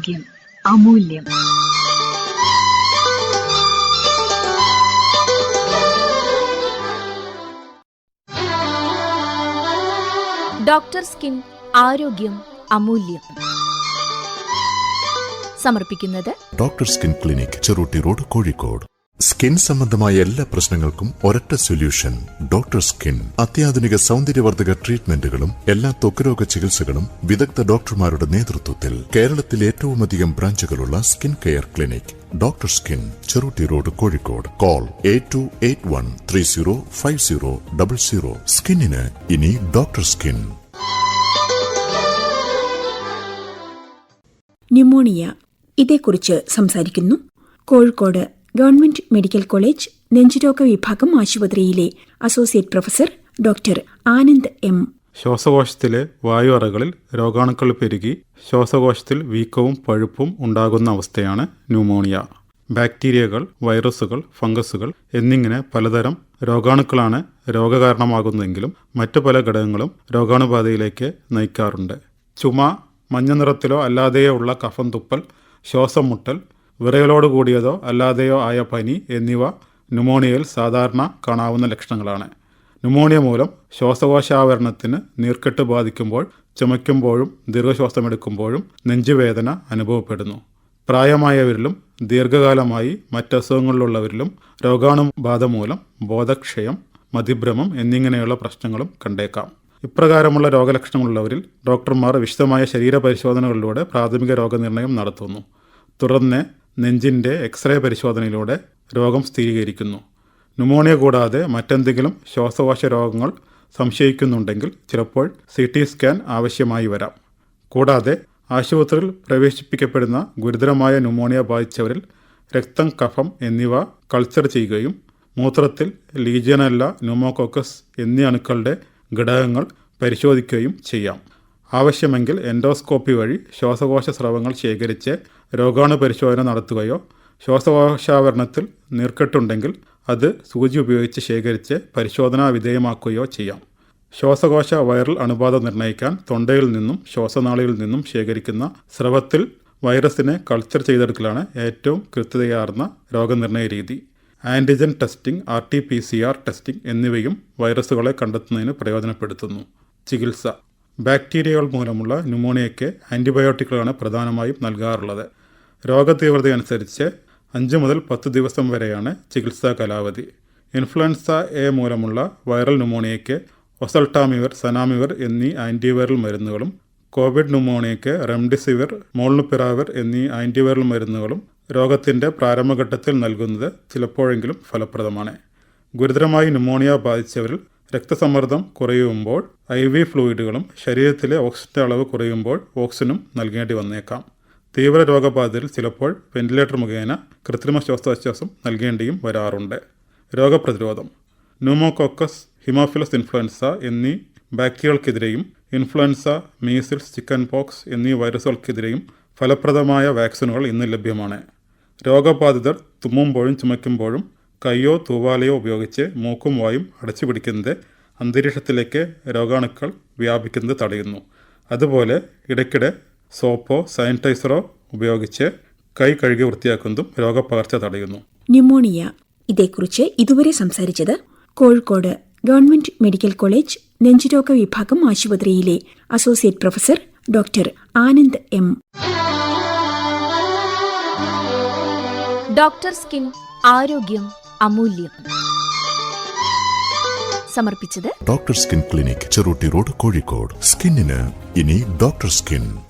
ആരോഗ്യം അമൂല്യം. Doctor skin ആരോഗ്യം അമൂല്യം. സമർപ്പിക്കുന്നത് doctor skin clinic Cherootty road Kozhikode. Skin സംബന്ധമായ എല്ലാ പ്രശ്നങ്ങൾക്കും ഒരൊറ്റ സൊല്യൂഷൻ ഡോക്ടർ സ്കിൻ. അത്യാധുനിക സൗന്ദര്യവർദ്ധക ട്രീറ്റ്മെന്റുകളും എല്ലാ ത്വക്കുരോഗ ചികിത്സകളും വിദഗ്ധ ഡോക്ടർമാരുടെ നേതൃത്വത്തിൽ കേരളത്തിൽ ഏറ്റവുമധികം ബ്രാഞ്ചുകളുള്ള skin care clinic doctor skin Cherootty road Kozhikode. Call eight two eight one three zero five zero double zero. സ്കിന്നിന് ഇനി ഡോക്ടർ സ്കിൻ. ന്യൂമോണിയ ഇതേക്കുറിച്ച് സംസാരിക്കുന്നു. കോഴിക്കോട് ഗവൺമെന്റ് മെഡിക്കൽ കോളേജ് നെഞ്ചുരോഗ വിഭാഗം ആശുപത്രിയിലെ associate professor doctor Anand M. ശ്വാസകോശത്തിലെ വായു അറകളിൽ രോഗാണുക്കൾ പെരുകി ശ്വാസകോശത്തിൽ വീക്കവും പഴുപ്പും ഉണ്ടാകുന്ന അവസ്ഥയാണ് ന്യൂമോണിയ. ബാക്ടീരിയകൾ വൈറസുകൾ ഫംഗസുകൾ എന്നിങ്ങനെ പലതരം രോഗാണുക്കളാണ് രോഗകാരണമാകുന്നതെങ്കിലും മറ്റു പല ഘടകങ്ങളും രോഗാണുബാധയിലേക്ക് നയിക്കാറുണ്ട്. ചുമ മഞ്ഞ നിറത്തിലോ അല്ലാതെയോ ഉള്ള കഫം തുപ്പൽ ശ്വാസം മുട്ടൽ വിറയലോട് കൂടിയതോ അല്ലാതെയോ ആയ പനി എന്നിവ ന്യൂമോണിയയിൽ സാധാരണ കാണാവുന്ന ലക്ഷണങ്ങളാണ്. ന്യൂമോണിയ മൂലം ശ്വാസകോശാവരണത്തിന് നീർക്കെട്ട് ബാധിക്കുമ്പോൾ ചുമയ്ക്കുമ്പോഴും ദീർഘശ്വാസമെടുക്കുമ്പോഴും നെഞ്ചുവേദന അനുഭവപ്പെടുന്നു. പ്രായമായവരിലും ദീർഘകാലമായി മറ്റസുഖങ്ങളിലുള്ളവരിലും രോഗാണുബാധ മൂലം ബോധക്ഷയം മതിഭ്രമം എന്നിങ്ങനെയുള്ള പ്രശ്നങ്ങളും കണ്ടേക്കാം. ഇപ്രകാരമുള്ള രോഗലക്ഷണങ്ങളുള്ളവരിൽ ഡോക്ടർമാർ വിശദമായ ശരീരപരിശോധനകളിലൂടെ പ്രാഥമിക രോഗനിർണയം നടത്തുന്നു. തുടർന്ന് നെഞ്ചിന്റെ എക്സ്റേ പരിശോധനയിലൂടെ രോഗം സ്ഥിരീകരിക്കുന്നു. ന്യൂമോണിയ കൂടാതെ മറ്റെന്തെങ്കിലും ശ്വാസകോശ രോഗങ്ങൾ സംശയിക്കുന്നുണ്ടെങ്കിൽ ചിലപ്പോൾ സി ടി സ്കാൻ ആവശ്യമായി വരാം. കൂടാതെ ആശുപത്രിയിൽ പ്രവേശിപ്പിക്കപ്പെടുന്ന ഗുരുതരമായ ന്യൂമോണിയ ബാധിച്ചവരിൽ രക്തം കഫം എന്നിവ കൾച്ചർ ചെയ്യുകയും മൂത്രത്തിൽ ലീജിയനല്ല ന്യൂമോകോക്കസ് എന്നീ അണുക്കളുടെ ഘടകങ്ങൾ പരിശോധിക്കുകയും ചെയ്യാം. ആവശ്യമെങ്കിൽ എൻഡോസ്കോപ്പി വഴി ശ്വാസകോശ സ്രവങ്ങൾ ശേഖരിച്ച് രോഗാണു പരിശോധന നടത്തുകയോ ശ്വാസകോശാവരണത്തിൽ നീർക്കെട്ടുണ്ടെങ്കിൽ അത് സൂചി ഉപയോഗിച്ച് ശേഖരിച്ച് പരിശോധനാ വിധേയമാക്കുകയോ ചെയ്യാം. ശ്വാസകോശ വൈറൽ അണുബാധ നിർണയിക്കാൻ തൊണ്ടയിൽ നിന്നും ശ്വാസനാളിയിൽ നിന്നും ശേഖരിക്കുന്ന സ്രവത്തിൽ വൈറസിനെ കൾച്ചർ ചെയ്തെടുക്കലാണ് ഏറ്റവും കൃത്യതയാർന്ന രോഗനിർണയ രീതി. Antigen testing R T P C R testing എന്നിവയും വൈറസുകളെ കണ്ടെത്തുന്നതിന് പ്രയോജനപ്പെടുത്തുന്നു. ചികിത്സ. ബാക്ടീരിയകൾ മൂലമുള്ള ന്യൂമോണിയയ്ക്ക് ആന്റിബയോട്ടിക്കുകളാണ് പ്രധാനമായും നൽകാറുള്ളത്. രോഗതീവ്രതയനുസരിച്ച് അഞ്ച് മുതൽ പത്ത് ദിവസം വരെയാണ് ചികിത്സാ കാലാവധി. ഇൻഫ്ലുവൻസ എ മൂലമുള്ള വൈറൽ ന്യൂമോണിയയ്ക്ക് ഒസൾട്ടാമിവർ സനാമിവർ എന്നീ ആന്റിവൈറൽ മരുന്നുകളും കോവിഡ് ന്യൂമോണിയയ്ക്ക് റെംഡിസിവിർ മോൾനുപിറാവിർ എന്നീ ആന്റിവൈറൽ മരുന്നുകളും രോഗത്തിന്റെ പ്രാരംഭഘട്ടത്തിൽ നൽകുന്നത് ചിലപ്പോഴെങ്കിലും ഫലപ്രദമാണ്. ഗുരുതരമായി ന്യൂമോണിയ ബാധിച്ചവരിൽ രക്തസമ്മർദ്ദം കുറയുമ്പോൾ ഐ വി ഫ്ലൂയിഡുകളും ശരീരത്തിലെ ഓക്സിജന്റെ അളവ് കുറയുമ്പോൾ ഓക്സിജനും നൽകേണ്ടി വന്നേക്കാം. തീവ്ര രോഗബാധിതരിൽ ചിലപ്പോൾ വെന്റിലേറ്റർ മുഖേന കൃത്രിമ ശ്വാസോച്ഛ്വാസം നൽകേണ്ടിയും വരാറുണ്ട്. രോഗപ്രതിരോധം ന്യൂമോകോക്കസ് ഹിമോഫിലസ് ഇൻഫ്ലുവൻസ എന്നീ ബാക്ടീരിയകൾക്കെതിരെയും ഇൻഫ്ലുവൻസ മീസിൽസ് ചിക്കൻ പോക്സ് എന്നീ വൈറസുകൾക്കെതിരെയും ഫലപ്രദമായ വാക്സിനുകൾ ഇന്ന് ലഭ്യമാണ്. രോഗബാധിതർ തുമ്മുമ്പോഴും ചുമയ്ക്കുമ്പോഴും കയ്യോ തൂവാലയോ ഉപയോഗിച്ച് മൂക്കും വായും അടച്ചു പിടിക്കുന്നത് അന്തരീക്ഷത്തിലേക്ക് രോഗാണുക്കൾ വ്യാപിക്കുന്നത് തടയുന്നു. അതുപോലെ ഇടയ്ക്കിടെ സോപ്പോ സാനിറ്റൈസറോ ഉപയോഗിച്ച് കൈ കഴുകി വൃത്തിയാക്കുന്നതും രോഗപകർച്ച തടയുന്നു. ന്യൂമോണിയ. ഇതേക്കുറിച്ച് ഇതുവരെ സംസാരിച്ചത് കോഴിക്കോട് ഗവൺമെന്റ് മെഡിക്കൽ കോളേജ് നെഞ്ചുരോഗ വിഭാഗം ആശുപത്രിയിലെ associate professor doctor Anand M. Doctor skin ആരോഗ്യം അമൂല്യം. സമർപ്പിച്ചത് doctor skin clinic Cherootty road Kozhikode. സ്കിന്നിന് ഇനി ഡോക്ടർ സ്കിൻ.